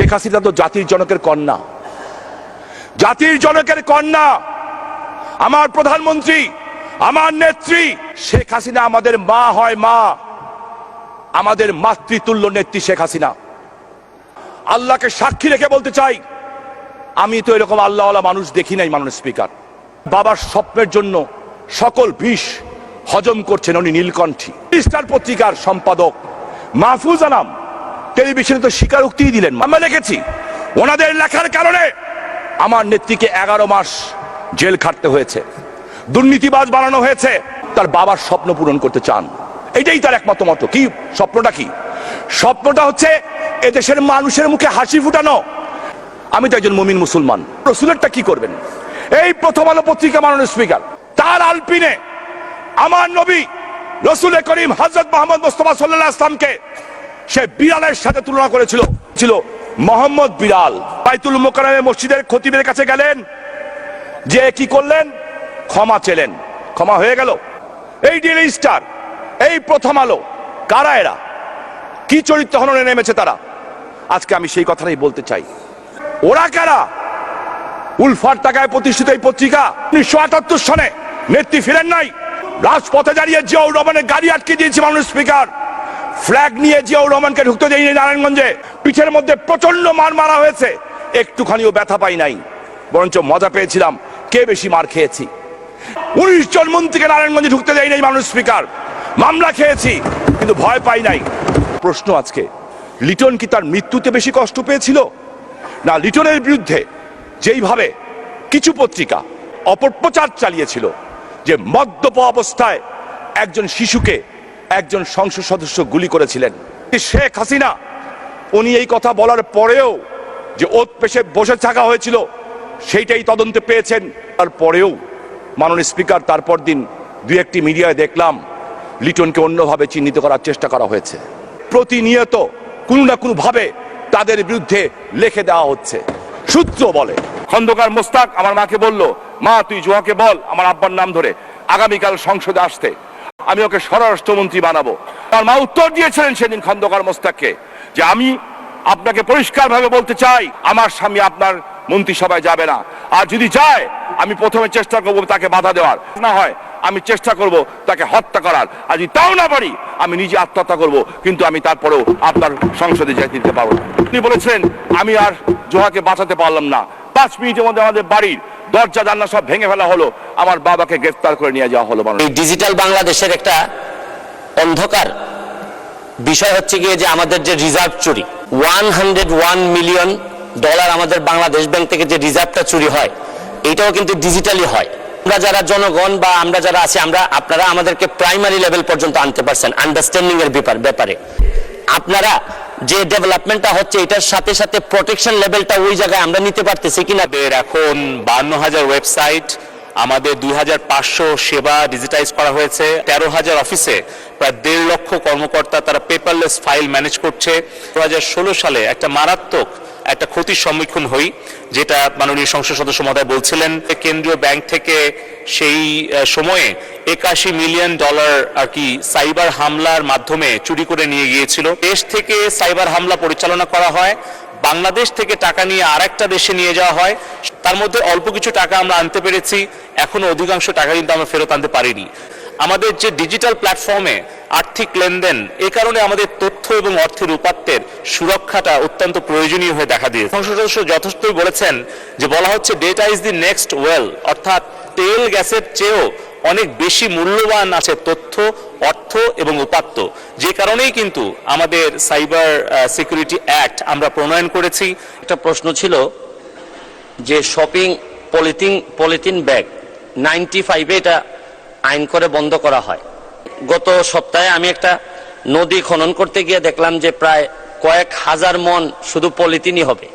শেখ হাসিনা তো জাতির জনকের কন্যা। জাতির জনকের কন্যা। আমার প্রধানমন্ত্রী, আমার নেত্রী, শেখ হাসিনা আমাদের মা হয় মা। আমাদের মাতৃতুল্য নেত্রী শেখ হাসিনা। আল্লাহকে সাক্ষী রেখে বলতে চাই, আমি তো এরকম আল্লাহওয়ালা মানুষ দেখি নাই মানুষ স্পিকার। বাবার স্বপ্নের জন্য সকল বিষ হজম করছেন উনি নীলকণ্ঠী। পত্রিকার সম্পাদক মাহফুজ আনাম। টেলিভিশনে তো স্বীকারোক্তি দিলেন আমরা দেখেছি, ওনাদের লেখার কারণে আমার নেত্রীকে এগারো মাস জেল খাটতে হয়েছে, দুর্নীতিবাজ বানানো হয়েছে, তার বাবার স্বপ্ন পূরণ করতে চান। এটাই তার একমাত্র মত। কি, স্বপ্নটা কি? স্বপ্নটা হচ্ছে এদেশের মানুষের মুখে হাসি ফুটানো। আমি তো একজন মমিন মুসলমান। রসুলেরটা কি করবেন? এই প্রথম আলো পত্রিকা মাননীয় স্পিকার, তার আলপিনে আমার নবী রসুল করিম হজরত মোহাম্মদ মোস্তফা সাল্লাহ ইসলামকে সে বিড়ালের সাথে তুলনা করেছিল, ছিল মোহাম্মদ বিড়াল। বাইতুল মোকারমে মসজিদের খতিবের কাছে গেলেন, যে কি করলেন? ক্ষমা চেলেন। ক্ষমা হয়ে গেল। এই ডেলি স্টার, এই প্রথম আলো, কারা এরা? কি চরিত্র হননে নেমেছে তারা? আজকে আমি সেই কথাটাই বলতে চাই। ওরা কারা? উলফার টাকায় প্রতিষ্ঠিত এই পত্রিকা উনিশশো আটাত্তর সনে নেত্রী ফিরেন নাই। রাজপথে দাঁড়িয়ে জিয়াউর রহমানের গাড়ি আটকে দিয়েছে মানুষ স্পিকার। ফ্ল্যাগ নিয়ে জিয়াউর রহমানকে ঢুকতে দেয়নি নারায়ণগঞ্জে। পিঠের মধ্যে প্রচণ্ড মার মারা হয়েছে। একটুখানিও ব্যথা পাই নাই। বরঞ্চ মজা পেয়েছিলাম। কে বেশি মার খেয়েছি? উনিশ জন মন্ত্রীকে নারায়ণগঞ্জে ঢুকতে দেয় নাই মানুষ স্পিকার। মামলা খেয়েছি, কিন্তু ভয় পাই নাই। প্রশ্ন আজকে, লিটন কি তার মৃত্যুতে বেশি কষ্ট পেয়েছিল? না, লিটনের বিরুদ্ধে যেইভাবে কিছু পত্রিকা অপপ্রচার চালিয়েছিল, যে মদ্যপ অবস্থায় একজন শিশুকে একজন সংসদ সদস্য গুলি করেছিলেন। শেখ হাসিনা, উনি এই কথা বলার পরেও যে ওত পেশে বসে থাকা হয়েছিল, সেইটাই তদন্তে পেয়েছেন। তারপরেও মাননীয় স্পিকার, তারপর দিন দুই একটি মিডিয়ায় দেখলাম, লিটনকে অন্যভাবে চিহ্নিত করার চেষ্টা করা হয়েছে। প্রতিনিয়ত কোনো না কোনো ভাবে তাদের বিরুদ্ধে লিখে দেওয়া হচ্ছে। সূত্র বলে, খন্দকার মোস্তাক আমার মাকে বলল, মা, তুই জোয়াকে বল, আমার আব্বার নাম ধরে। আগামীকাল সংসদে আসতে। আমি ওকে স্বরাষ্ট্রমন্ত্রী বানাবো। তার মা উত্তর দিয়েছিলেন সেদিন খন্দকার মোস্তাককে যে আমি আপনাকে পরিষ্কারভাবে বলতে চাই, আমার স্বামী আপনার মন্ত্রিসভায় যাবে না। আর যদি যায়, আমি প্রথমে চেষ্টা করব তাকে বাধা দেওয়ার। না হয়, আমি চেষ্টা করব তাকে হত্যা করার। আর যদি তাও না পারি, আমি নিজে আত্মহত্যা করব। কিন্তু আমি তারপরেও আপনার সংসদে যেতে দিতে পারব তিনি বলেছিলেন, আমি আর জোহাকে বাঁচাতে পারলাম না। পাঁচ মিনিটের মধ্যে আমাদের বাড়ির দরজা, জানলা সব ভেঙে ফেলা হলো। আমার বাবাকে গ্রেফতার করে নিয়ে যাওয়া হলো এই ডিজিটাল বাংলাদেশের একটা অন্ধকার বিষয় হচ্ছে গিয়ে যে আমাদের যে রিজার্ভ চুরি, one hundred one million dollar আমাদের বাংলাদেশ ব্যাংক থেকে যে রিজার্ভটা চুরি হয়, এটাও কিন্তু ডিজিটালি হয়। আমরা যারা জনগণ বা আমরা যারা আছি, আমরা আপনারা আমাদেরকে প্রাইমারি লেভেল পর্যন্ত আনতে পারছেন আন্ডারস্ট্যান্ডিং এর ব্যাপারে। আপনারা যে ডেভেলপমেন্টটা হচ্ছে, এটার সাথে সাথে প্রোটেকশন লেভেলটা ওই জায়গায় আমরা নিতে পারতেছি কিনা? এখন বান্ন হাজার ওয়েবসাইট আমাদের দুই হাজার পাঁচশো সেবা ডিজিটাইজ করা হয়েছে। তেরো হাজার অফিসে প্রায় দেড় লক্ষ কর্মকর্তা তারা পেপারলেস ফাইল ম্যানেজ করছে। দু হাজার ষোলো সালে একটা মারাত্মক একটা ক্ষতির সম্মুখীন হই, যেটা মাননীয় সংসদ সদস্য মহোদয় বলছিলেন কেন্দ্রীয় ব্যাংক থেকে সেই সময়ে একাশি মিলিয়ন ডলার আর কি সাইবার হামলার মাধ্যমে চুরি করে নিয়ে গিয়েছিল। দেশ থেকে সাইবার হামলা পরিচালনা করা হয়, বাংলাদেশ থেকে টাকা নিয়ে আরেকটা দেশে নিয়ে যাওয়া হয়, তার মধ্যে অল্প কিছু টাকা আমরা আনতে পেরেছি, এখনও অধিকাংশ টাকা কিন্তু আমরা ফেরত আনতে পারিনি। আমাদের যে ডিজিটাল প্ল্যাটফর্মে আর্থিক লেনদেন। এ কারণে আমাদের তথ্য এবং অর্থের উপাত্তের সুরক্ষাটা অত্যন্ত প্রয়োজনীয় হয়ে দেখা দিয়েছে। সংসদ যথেষ্টই বলেছেন যে, বলা হচ্ছে data is the next well অর্থাৎ তেল গ্যাসের চেয়েও অনেক বেশি মূল্যবান আছে তথ্য, অর্থ এবং উপাত্ত। যে কারণেই কিন্তু আমাদের সাইবার সিকিউরিটি অ্যাক্ট আমরা প্রণয়ন করেছি। একটা প্রশ্ন ছিল যে shopping polythene polythene bag ninety ফাইভে এটা আইন করে বন্ধ করা হয়। গত সপ্তাহে আমি একটা নদী খনন করতে গিয়ে দেখলাম যে প্রায় কয়েক হাজার মন শুধু পলিথিনই হবে।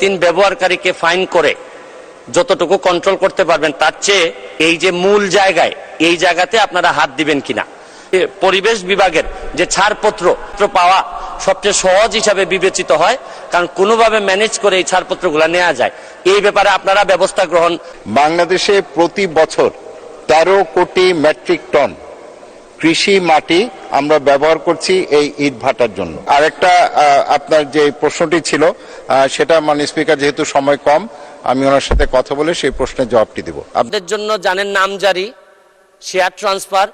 তিন ব্যবহারকারীকে ফাইন করে যতটুকু কন্ট্রোল করতে পারবেন, তার চেয়ে এই যে মূল জায়গায়, এই জায়গাতে আপনারা হাত দিবেন কিনা। পরিবেশ বিভাগের যে ছাড়পত্র পাওয়া সবচেয়ে সহজ হিসাবে বিবেচিত হয়, কারণ কোনোভাবে ম্যানেজ করে এই ছাড়পত্রগুলো নেওয়া যায়। এই ব্যাপারে আপনারা ব্যবস্থা গ্রহণ বাংলাদেশে প্রতি বছর তেরো কোটি মেট্রিক টন কৃষি মাটি আমরা ব্যবহার করছি এই ইট ভাটার জন্য। আরেকটা আপনার যে প্রশ্নটি ছিল সেটা মানে স্পিকার, যেহেতু সময় কম, আমি ওনার সাথে কথা বলে সেই প্রশ্নের জবাবটি দেব। আপনাদের জন্য জানেন নাম জারি, শেয়ার ট্রান্সফার,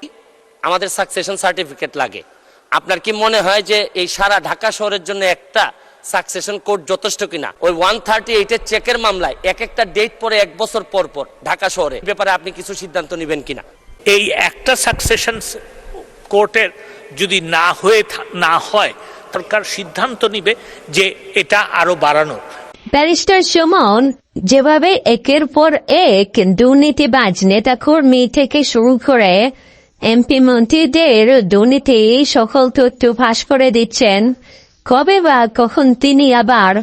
আমাদের সাকসেশন সার্টিফিকেট লাগে। আপনার কি মনে হয় যে এই সারা ঢাকা শহরের জন্য একটা সাকসেশন কোড যথেষ্ট কিনা? ওই ওয়ান থার্টি এইটের চেকের মামলায় এক একটা ডেট পরে এক বছর পর পর ঢাকা শহরে ব্যাপারে আপনি কিছু সিদ্ধান্ত নেবেন কিনা? এই একটা সাকসেশন কোর্টের যদি না হয়ে না হয়, সরকার সিদ্ধান্ত নিবে যে এটা আরও বাড়ানো। ব্যারিস্টার সুমন, যেভাবে একের পর এক দুর্নীতিবাজ নেতাকর্মী থেকে শুরু করে এমপি মন্ত্রীদের দুর্নীতি সকল তথ্য ফাঁস করে দিচ্ছেন, কবে বা কখন তিনি আবার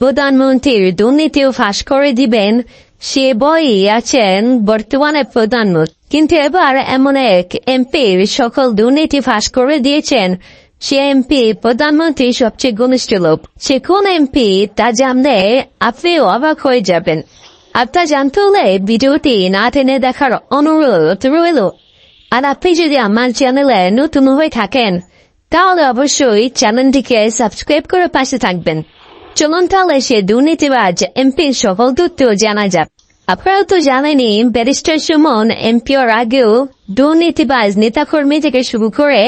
প্রধানমন্ত্রীর দুর্নীতিও ফাঁস করে দিবেন সে বই আছেন বর্তমানে প্রধানমন্ত্রী কিন্তু এবার এমন এক এমপির সকল দুর্নীতি ফাঁস করে দিয়েছেন সে এমপি প্রধানমন্ত্রী সবচেয়ে ঘনিষ্ঠ লোক সে কোন এমপি তা জানলে আপনিও অবাক হয়ে যাবেন আর তা জানতে হলে ভিডিওটি না টেনে দেখার অনুরোধ রইল আর আপনি যদি আমার চ্যানেলে নতুন হয়ে থাকেন তাহলে অবশ্যই চ্যানেলটিকে সাবস্ক্রাইব করে পাশে থাকবেন চলুন তাহলে সে দুর্নীতিবাজ এমপির সকল তথ্য জানা যাক। আপনারা তো জানেনই, ব্যারিস্টার সুমন এমপিওর আগেও দুর্নীতিবাজ নেতাকর্মী থেকে শুরু করে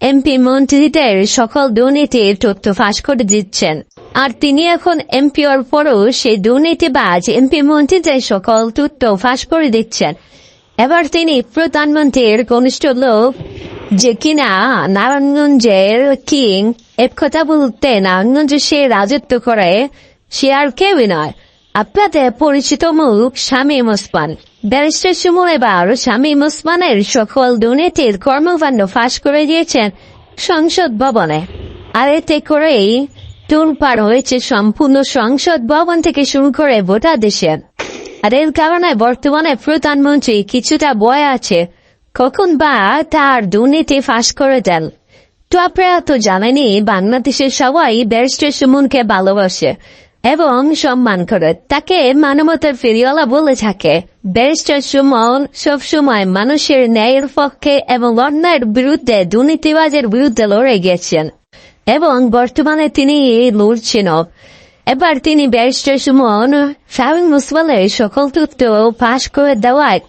এমপি মন্ত্রীদের সকল দুর্নীতির তথ্য ফাঁস করে দিচ্ছেন। আর তিনি এখন এমপিওর পরও সেই দুর্নীতিবাজ এমপি মন্ত্রীদের সকল তথ্য ফাঁস করে দিচ্ছেন। এবার তিনি প্রধানমন্ত্রীর ঘনিষ্ঠ লোক যে কিনা নারায়ণগঞ্জের কিং এক কথা বলতে নারায়ণগঞ্জে সে রাজত্ব করে, সে আর কেউই নয়। আপনাদের পরিচিত মুখ শামীম ওসমান ব্যারিস্টার সুমন এবার শামীম ওসমানের সকল দুর্নীতির কর্মকাণ্ড ফাঁস করে দিয়েছেন সংসদ ভবনে। আর এতে করেই টুল পার হয়েছে সম্পূর্ণ সংসদ ভবন থেকে শুরু করে গোটা দেশের। আর এর কারণে বর্তমানে প্রধানমন্ত্রী কিছুটা বয় আছে। কখন বা তার দুর্নীতি ফাঁস করে দেন তো আপনারা তো জানেনই বাংলাদেশের সবাই ব্যারিস্টার সুমনকে ভালোবাসে এবং সম্মান করে। তাকে মানবতার ফেরিওয়ালা বলে থাকে। ব্যারিস্টার সুমন সবসময় মানুষের ন্যায়ের পক্ষে এবং অন্যায়ের বিরুদ্ধে দুর্নীতিবাজের বিরুদ্ধে লড়ে গেছেন এবং বর্তমানে তিনি লড়ছেন। এবার তিনি ব্যারিস্টার সুমন শাহিন মুসওয়ালের সকল তথ্য পাশ করে দেওয়ায়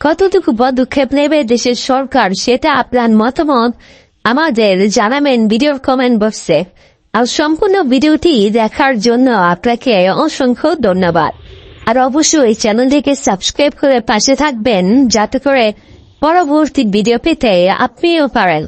কতটুকু পদক্ষেপ নেবে দেশের সরকার সেটা আপনার মতামত আমাদের জানাবেন ভিডিওর কমেন্ট বক্সে আর সম্পূর্ণ ভিডিওটি দেখার জন্য আপনাকে অসংখ্য ধন্যবাদ। আর অবশ্যই চ্যানেলটিকে সাবস্ক্রাইব করে পাশে থাকবেন, যাতে করে পরবর্তী ভিডিও পেতে আপনিও পারেন।